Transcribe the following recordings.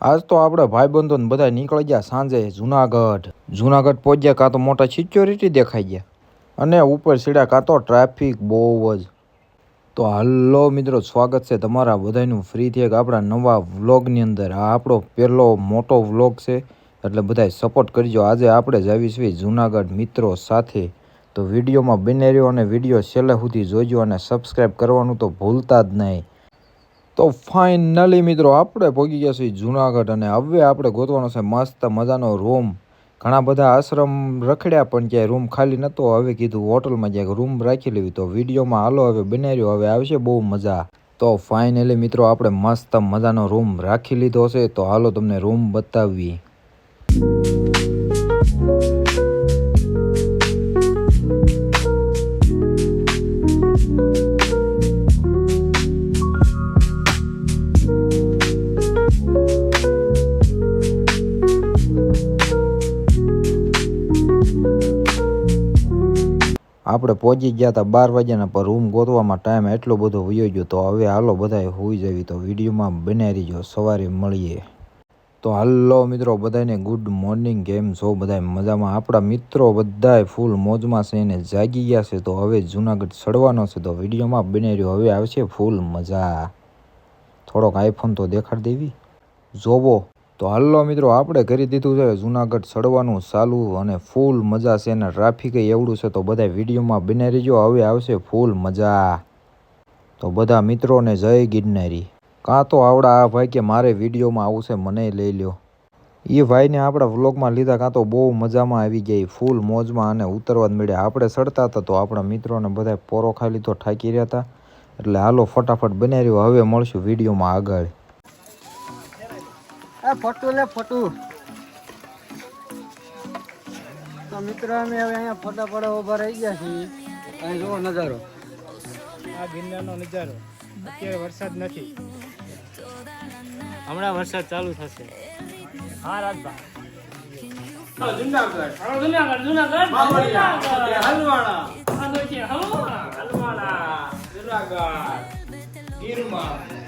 આજ તો આપણે ભાઈબંધો બધા નીકળી ગયા સાંજે જુનાગઢ. જુનાગઢ પહોંચ્યા કાં તો મોટા સિક્યોરિટી દેખાઈ ગયા. અને ઉપર સીડા કાં તો ટ્રાફિક બહુ જ. તો હાલો મિત્રો, સ્વાગત છે તમારા બધાનું ફ્રીથી એક આપણા નવા વ્લોગની અંદર. આ આપણો પહેલો મોટો વ્લોગ છે, એટલે બધાય સપોર્ટ કરજો. આજે આપણે જ આવીશું જુનાગઢ મિત્રો સાથે. તો વિડીયોમાં બને રહ્યો અને વીડિયો છેલ્લે સુધી જોજો અને સબસ્ક્રાઈબ કરવાનું તો ભૂલતા જ નહીં. તો ફાઇનલી મિત્રો આપણે પહોંચી ગયા છીએ જુનાગઢ અને હવે આપણે ગોતવાનો છે મસ્ત મજાનો રૂમ ઘણા બધા આશ્રમ રખડ્યા પણ ક્યાંય રૂમ ખાલી નહોતો હવે કીધું હોટલમાં ક્યાંક રૂમ રાખી લેવી. તો વિડીયોમાં હાલો હવે બનાવ્યો હવે આવશે બહુ મજા. તો ફાઇનલી મિત્રો આપણે મસ્ત મજાનો રૂમ રાખી લીધો છે. તો હાલો તમને રૂમ બતાવીએ. આપણે પહોંચી ગયા હતા બાર વાગ્યાના પર રૂમ ગોતવામાં ટાઈમ એટલો બધો વયો ગયો તો હવે હાલો બધાએ હોઈ જવી. તો વિડીયોમાં બનાવી રહીજો, સવારે મળીએ. તો હાલો મિત્રો બધાને ગુડ મોર્નિંગ કેમ છો? બધાય મજામાં? આપણા મિત્રો બધાય ફૂલ મોજમાં છે ને જાગી ગયા છે. તો હવે જુનાગઢ ચડવાનો છે. તો વિડીયોમાં બનાવી રહ્યો હવે આવશે ફૂલ મજા. થોડોક આઈફોન તો દેખાડ દેવી. જોવો. તો હાલો મિત્રો, આપણે કરી દીધું છે જુનાગઢ ચડવાનું ચાલુ અને ફૂલ મજા છે અને ટ્રાફિક એવડું છે તો બધા વિડીયોમાં બને રહીજો, હવે આવશે ફૂલ મજા. તો બધા મિત્રોને જય ગિરનારી. કાં તો આવડા આ ભાઈ કે મારે વિડીયોમાં આવું છે મને લઈ લ્યો. એ ભાઈને આપણા વ્લોગમાં લીધા કાં તો બહુ મજામાં આવી ગઈ ફૂલ મોજમાં અને ઉતરવા જ મળ્યા. આપણે ચડતા હતા તો આપણા મિત્રોને બધા પોરો ખાઈ લીધો થાકી રહ્યા હતા. એટલે હાલો ફટાફટ બનાવી રહ્યો, હવે મળશું વિડીયોમાં આગળ. આ ફોટો લે ફોટું. તો મિત્રો અમે હવે અહીંયા ફોટા પડે ઊભા રહી ગયા છીએ. અહીં જુઓ નજારો. આ ગિરનારનો નજારો. અત્યારે વરસાદ નથી. હમણાં વરસાદ ચાલુ થશે. હા રાજભા. જુનાગઢ. જુનાગઢ જુનાગઢ. હલવાણા. હલવાણા. જુનાગઢ. ગીરમાં.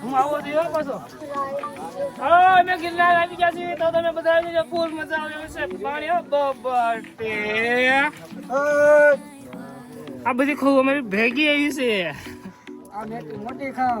હું આવો હો પાછો હા અમે ગિરનાર આવી ગયા છીએ તો તમે બધા આવી જાઓ ફૂલ આવે છે પાણી બબરતે આ બધી ખૂબ અમારી ભેગી આવી છે. ખાવ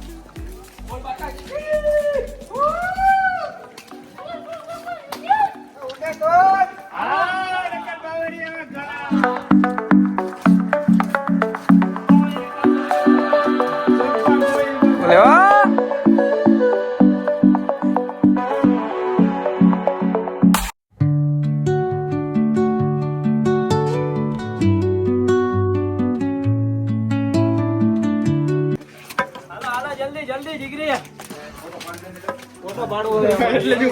જલ્દી જલ્દી દીકરી ફોટો પાડવો એટલે જ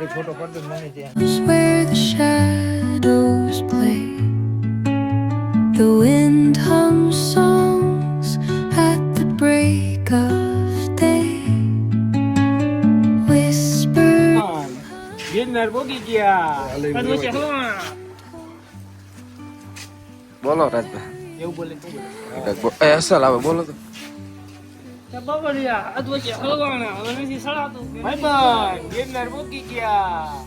is where the shadows play. The wind hums songs at the break of day. Whisper Girnar પોગી ગયા બોલો રાજભાઈ એવું બોલે એ અસલ આવે બોલો તો. બગડ્યા અધવચ્ચે હલવાણા હવે નથી સડાતું. ભાઈ ભાઈ ગિરનાર મૂકી ગયા.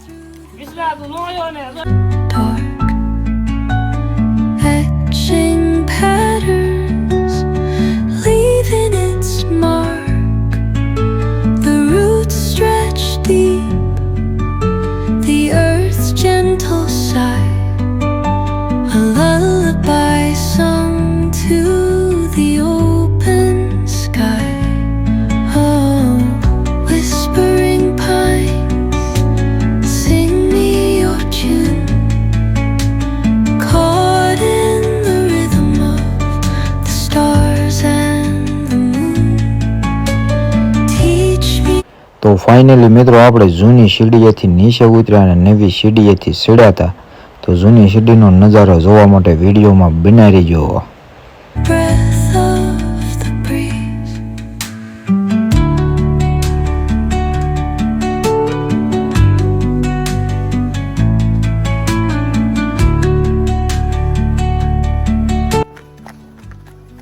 વિસરાતું ન આવ્યો ને તો ફાઇનલી મિત્રો આપણે જૂની સીડીએથી નીચે ઉતર્યા અને નવી સીડીએથી સીડ્યા હતા તો જૂની સીડીનો નજારો જોવા માટે વિડીયોમાં બનાવી breeze.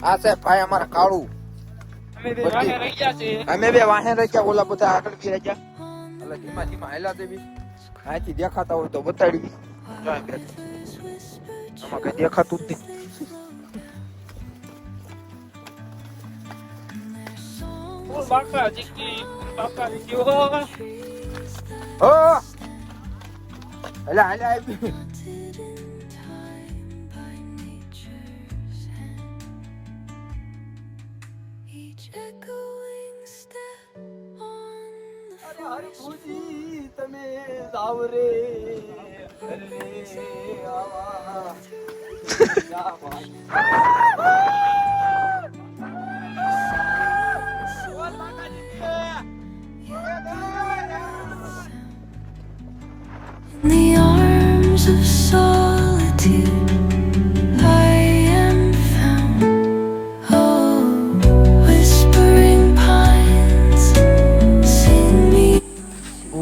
આ છે ભાઈ અમારા કાળું અમે બે રહી ગયા વાહે રચ્યા ઓલા બધા આગળ બી રચ્યા એટલે ધીમા ધીમા હેલા દેવી. અહીંથી દેખાતા હોય તો બતાડી આમાં કઈ દેખાતું જ નહીં. બાકા જીકી બાકા જીકી ઓ હેલા હેલા આવી. હરખુજી તમે જાવ રે આવા.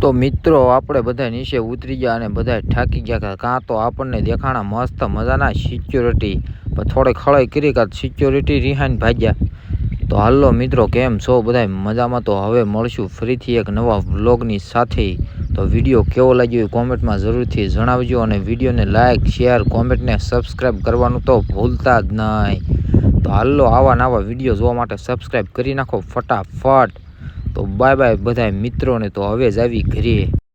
તો મિત્રો, આપણે બધા નીચે ઉતરી ગયા અને બધા થાકી ગયા કાં તો આપણને દેખાણા મસ્ત મજાના સિક્યોરિટી પણ થોડે ખળાઈ કરી કાં સિક્યોરિટી રિહાઈને ભાગ્યા. તો હાલો મિત્રો, કેમ છો? બધા મજામાં? તો હવે મળશું ફરીથી એક નવા વ્લોગની સાથે. તો વીડિયો કેવો લાગ્યો એ કોમેન્ટમાં જરૂરથી જણાવજો અને વિડીયોને લાઇક શેર કોમેન્ટને સબસ્ક્રાઈબ કરવાનું તો ભૂલતા જ નહીં. તો હાલો આવા નવા વીડિયો જોવા માટે સબસ્ક્રાઈબ કરી નાખો ફટાફટ. તો બાય બાય બધા મિત્રોને તો હવે જ આવી ઘરે.